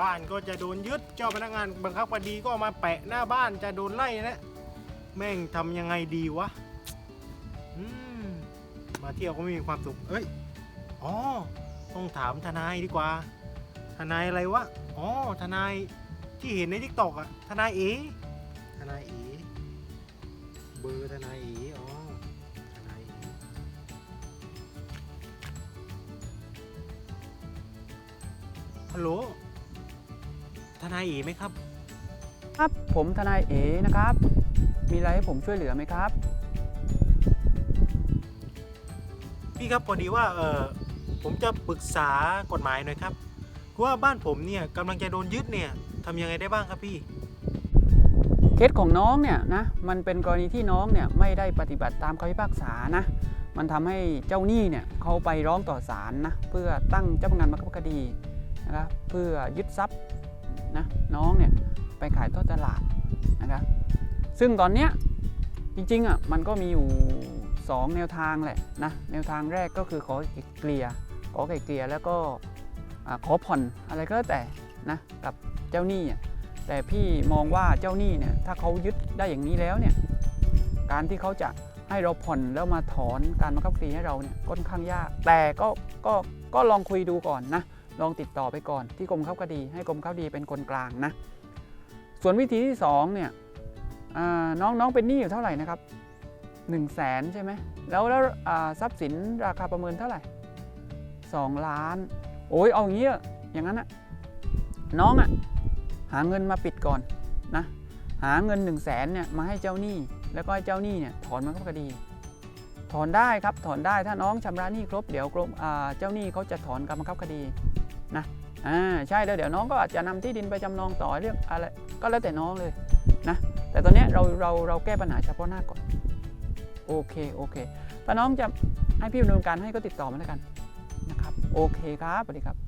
บ้านก็จะโดนยึดเจ้าพนักงานบังคับคดีก็มาแปะหน้าบ้านจะโดนไล่นะแม่งทำยังไงดีวะมมาเที่ยวก็ไม่มีความสุขเอ้ยอ๋อต้องถามทนายดีกว่า ทนายอะไรวะอ๋อทนายที่เห็นในทิกตอกอะทนายเอทนายเอเบอร์ทนายเออ๋อทนายเอฮัลโหล ทนายเอ๋ไหมครับ ครับผมทนายเอนะครับ มีอะไรให้ผมช่วยเหลือไหมครับ พี่ครับพอดีว่าเออผมจะปรึกษากฎหมายหน่อยครับคือว่าบ้านผมเนี่ยกำลังจะโดนยึดเนี่ยทำยังไงได้บ้างครับพี่ เคสของน้องเนี่ยนะมันเป็นกรณีที่น้องเนี่ยไม่ได้ปฏิบัติตามคำพิพากษานะ มันทำให้เจ้าหนี้เนี่ยเขาไปร้องต่อศาลนะเพื่อตั้งเจ้าพนักงานบังคับคดีนะครับเพื่อยึดทรัพย์ นะน้องเนี่ยไปขายทอดตลาดนะครับซึ่งตอนเนี้ยจริงๆอะมันก็มีอยู่ 2 แนวทางแหละนะแนวทางแรกก็คือขอเกลี่ยขอไกลเกลี่ยแล้วก็ขอผ่อนอะไรก็แต่นะกับเจ้าหนี้อะแต่พี่มองว่าเจ้าหนี้เนี่ยถ้าเขายึดได้อย่างนี้แล้วเนี่ยการที่เขาจะให้เราผ่อนแล้วมาถอนการบังคับคดีให้เราเนี่ยค่อนข้างยาก แต่ก็ก็ก็ลองคุยดูก่อนนะ ลองติดต่อไปก่อนที่กรมบังคับคดี ให้กรมบังคับคดีเป็นคนกลางนะ ส่วนวิธีที่สองเนี่ยน้องน้องเป็นหนี้อยู่เท่าไหร่นะครับ1นึ่งแสนใช่ไหมแล้วแล้วทรัพย์สินราคาประเมินเท่าไหร่ 2 ล้าน โอ้ยเอาอย่างนี้อะอย่างนั้นอะน้องอะหาเงินมาปิดก่อนนะหาเงิน1นึ่งแสนเนี่ยมาให้เจ้าหนี้แล้วก็ให้เจ้าหนี้เนี่ยถอนมาเข้าคดีถอนได้ครับถอนได้ถ้าน้องชำระหนี้ครบเดี๋ยวกรมเจ้าหนี้เขาจะถอนการบังคับคดี นะอ่าใช่แล้วเดี๋ยวน้องก็อาจจะนำที่ดินไปจำนองต่อเรื่องอะไรก็แล้วแต่น้องเลยนะแต่ตอนนี้เราเราเราแก้ปัญหาเฉพาะหน้าก่อนโอเคโอเคถ้าน้องจะให้พี่ดำเนินการให้ก็ติดต่อมาแล้วกันนะครับโอเคครับสวัสดีครับ